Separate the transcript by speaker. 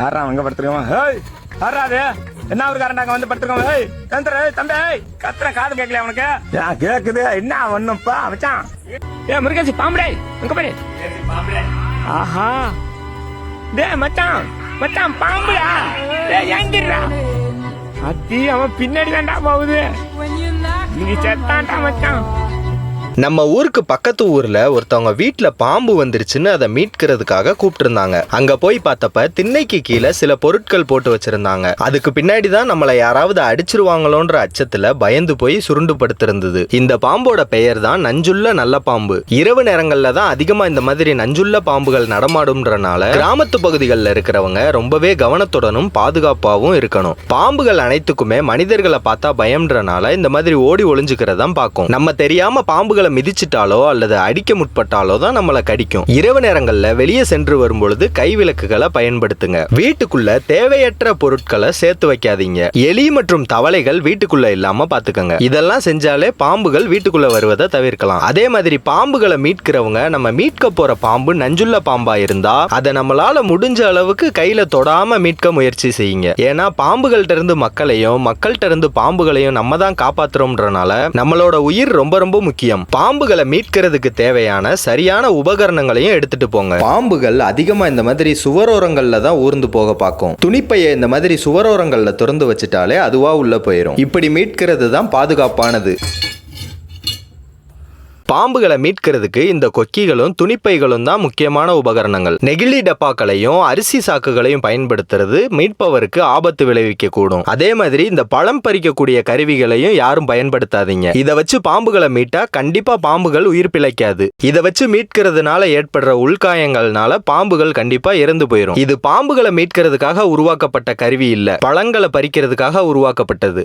Speaker 1: யாரா அங்க படுத்துருக்கோம்? ஹேய் யாரா அது? என்ன ஒரு காரண்டாங்க வந்து படுத்துருக்கோம்? ஹேய் தந்துரு தம்பி கத்துற காது கேட்கல அவனுக்கு ஏன் கேக்குது என்ன ஒண்ணுப்பா மச்சான்? ஏ முருகேசி பாம்படே அங்க பாரு. ஆஹா. டேய் மச்சான் மச்சான் பாம்புடா. டேய் ஏங்கிடுறா. அத்தி அவன் பின்னாடி தான்டா போகுது. நீ செத்தான்டா மச்சான்.
Speaker 2: நம்ம ஊருக்கு பக்கத்து ஊர்ல ஒருத்தவங்க வீட்டுல பாம்பு வந்துருச்சுன்னு அதை மீட்கிறதுக்காக கூப்பிட்டுருந்தாங்க. அங்க போய் பார்த்தப்ப திண்ணைக்கு கீழே சில பொருட்கள் போட்டு வச்சிருந்தாங்க. அதுக்கு பின்னாடி தான் நம்மளை யாராவது அடிச்சிருவாங்களோன்ற அச்சத்துல பயந்து போய் சுருண்டு படுத்திருந்தது இந்த பாம்போட பெயர் தான் நஞ்சுள்ள நல்ல பாம்பு. இரவு நேரங்கள்ல தான் அதிகமா இந்த மாதிரி நஞ்சுள்ள பாம்புகள் நடமாடும்ன்றனால கிராமத்து பகுதிகளில் இருக்கிறவங்க ரொம்பவே கவனத்துடனும் பாதுகாப்பாகவும் இருக்கணும். பாம்புகள் அனைத்துக்குமே மனிதர்களை பார்த்தா பயம்ன்றனால இந்த மாதிரி ஓடி ஒளிஞ்சுக்கிறதான் பார்க்கும். நம்ம தெரியாம பாம்புகளை மிதிச்சிட்டாலோ அல்லது அடிக்க முற்பட்டாலோ தான் நம்மளை கடிக்கும். இரவு நேரங்களில் வெளியே சென்று வரும்பொழுது கை விளக்குகளை பயன்படுத்துங்க. வீட்டுக்குள்ள தேவையற்ற பொருட்களை சேர்த்து வைக்காதீங்க. எலி மற்றும் தவளைகள் வீட்டுக்குள்ள இல்லாம பாத்துக்கோங்க. இதெல்லாம் செஞ்சாலே பாம்புகள் வீட்டுக்குள்ள வருவதை தவிர்க்கலாம். அதே மாதிரி பாம்புகளை மீட்கிறவங்க நம்ம மீட்க போற பாம்பு நஞ்சுள்ள பாம்பா இருந்தா அதை நம்மளால முடிஞ்ச அளவுக்கு கையில தொடாம மீட்க முயற்சி செய்யுங்க. ஏன்னா பாம்புகள்ட்ட இருந்து மக்களையும் மக்கள்கிட்ட இருந்து பாம்புகளையும் நம்ம தான் காப்பாத்துறோம்ன்றனால நம்மளோட உயிர் ரொம்ப ரொம்ப முக்கியம். பாம்புகளை மீட்கிறதுக்கு தேவையான சரியான உபகரணங்களையும் எடுத்துட்டு போங்க. பாம்புகள் அதிகமா இந்த மாதிரி சுவரோரங்கள்ல தான் ஊர்ந்து போக பார்க்கும். துணிப்பையை இந்த மாதிரி சுவரோரங்கள்ல திறந்து வச்சுட்டாலே அதுவா உள்ள போயிடும் இப்படி மீட்கிறது தான் பாதுகாப்பானது. பாம்புகளை மீட்கிறதுக்கு இந்த கொக்கிகளும் துணிப்பைகளும் தான் முக்கியமான உபகரணங்கள். நெகிழி டப்பாக்களையும் அரிசி சாக்குகளையும் பயன்படுத்துறது மீட்பவருக்கு ஆபத்து விளைவிக்க கூடும் அதே மாதிரி இந்த பழம் பறிக்கக்கூடிய கருவிகளையும் யாரும் பயன்படுத்தாதீங்க. இதை வச்சு பாம்புகளை மீட்டா கண்டிப்பா பாம்புகள் உயிர் பிழைக்காது. இதை வச்சு மீட்கிறதுனால ஏற்படுற உள்காயங்கள்னால பாம்புகள் கண்டிப்பா இறந்து போயிடும் இது பாம்புகளை மீட்கிறதுக்காக உருவாக்கப்பட்ட கருவி இல்ல. பழங்களை பறிக்கிறதுக்காக உருவாக்கப்பட்டது.